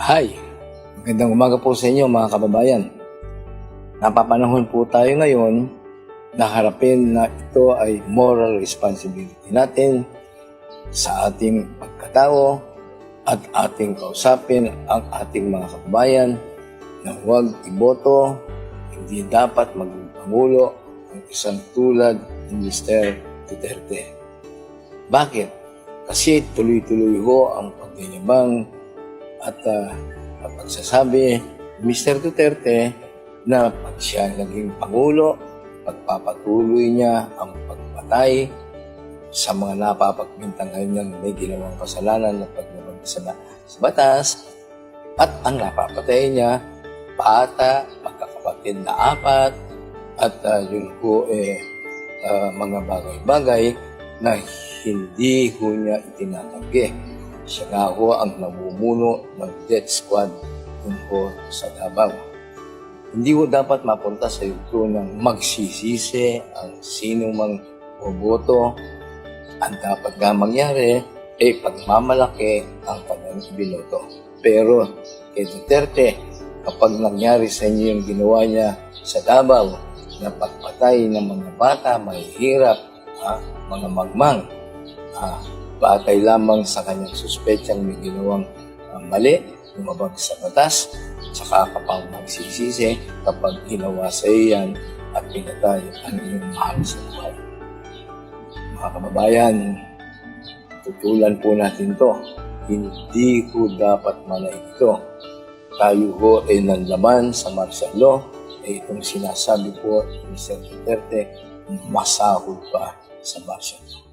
Hi! Magandang umaga po sa inyo mga kababayan. Napapanahon po tayo ngayon na harapin na ito ay moral responsibility natin sa ating pagkatao at ating kausapin ang ating mga kababayan na huwag iboto, hindi dapat maging pangulo ang isang tulad ni Mr. Duterte. Bakit? Kasi tuloy-tuloy ho ang pagyayabang at uh, ang pagsasabi Mr. Duterte na pag siya naging Pangulo, pagpapatuloy niya ang pagpatay sa mga napapagmintangan niyang may ginawang kasalanan na paglabag sa, sa batas at ang napapatay niya, bata, magkakapatid na apat, at uh, yun po eh, uh, mga bagay-bagay na hindi ho niya itinatanggi. Siya nga ho ang namumuno ng death squad dun po sa Davao. Hindi ho dapat mapunta sa yugto ng magsisisi ang sino mang boboto. Ang dapat nga mangyari ay pagmamalaki ang kanyang ibinoto. Pero kay Duterte, kapag nangyari sa inyo yung ginawa niya sa Davao, na pagpatay ng mga bata, mahihirap, ha, mga magmang, ha, batay lamang sa kanyang suspetsang may ginawang uh, mali, lumabag sa batas, saka ka pang magsisisi kapag ginawa sa iyo yan at pinatay ang iyong mahal sa buhay. Mga kababayan, tutulan po natin to. Hindi ko dapat malay ito. Tayo ho ay nanlaman sa martial law ay itong sinasabi po ni Mr. Duterte, masahod pa sa martial law.